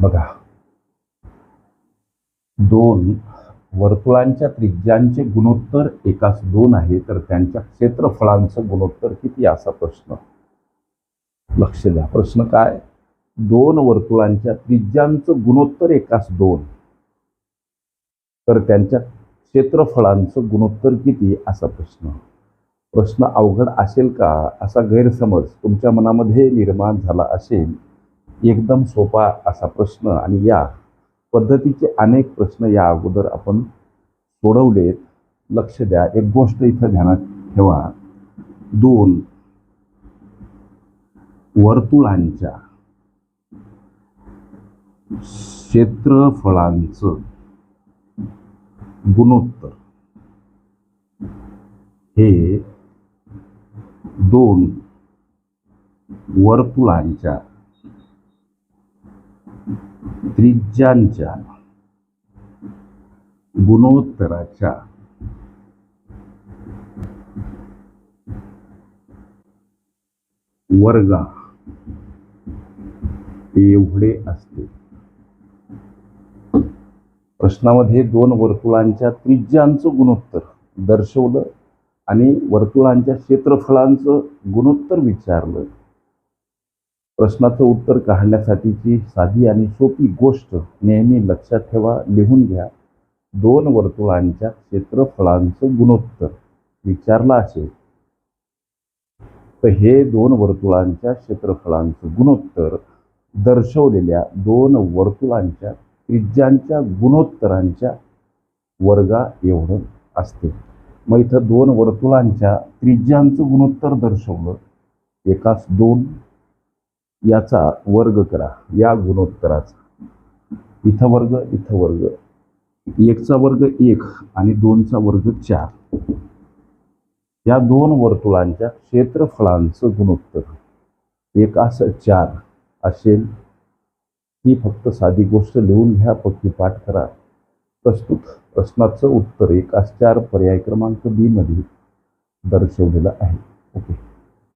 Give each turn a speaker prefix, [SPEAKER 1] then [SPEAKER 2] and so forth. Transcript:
[SPEAKER 1] बघा. दोन वर्तुळांच्या त्रिज्यांचे गुणोत्तर एकास दोन आहे तर त्यांच्या क्षेत्रफळांचं गुणोत्तर किती असा प्रश्न. लक्ष द्या. प्रश्न काय? दोन वर्तुळांच्या त्रिज्यांचं गुणोत्तर एकास दोन. तर त्यांच्या क्षेत्रफळांचं गुणोत्तर किती असा प्रश्न. प्रश्न अवघड असेल का? असा गैरसमज तुमच्या मनामध्ये निर्माण झाला असेल एकदम सोपा असा प्रश्न आणि या पद्धतीचे अनेक प्रश्न या अगोदर आपण सोडवलेत. लक्ष द्या. एक गोष्ट इथं ध्यानात ठेवा. दोन वर्तुळांच्या क्षेत्रफळांचं गुणोत्तर. हे दोन वर्तुळांच्या त्रिज्यांच्या गुणोत्तराच्या वर्गा एवढे असते. प्रश्नामध्ये दोन वर्तुळांच्या त्रिज्यांचं गुणोत्तर दर्शवलं आणि वर्तुळांच्या क्षेत्रफळांचं गुणोत्तर विचारलं. प्रश्नाचं उत्तर काढण्यासाठीची साधी आणि सोपी गोष्ट नेहमी लक्षात ठेवा लिहून घ्या. दोन वर्तुळांच्या क्षेत्रफळांचं गुणोत्तर. विचारलं असेल. तर हे दोन वर्तुळांच्या क्षेत्रफळांचं गुणोत्तर दर्शवलेल्या दोन वर्तुळांच्या त्रिज्यांच्या गुणोत्तरांच्या वर्गा एवढं असते. मग इथं दोन वर्तुळांच्या त्रिज्यांचं गुणोत्तर दर्शवलं. एकास दोन याचा वर्ग करा. या गुणोत्तराचा. इथं वर्ग इथं वर्ग. एकचा वर्ग एक आणि दोनचा वर्ग चार. या दोन वर्तुळांच्या क्षेत्रफळांचं गुणोत्तर. एक असं चार असेल. ही फक्त साधी गोष्ट लिहून घ्या पक्की पाठ करा. प्रस्तुत प्रश्नाचं उत्तर एकास चार पर्याय क्रमांक बी मध्ये दर्शवलेलं आहे. ओके.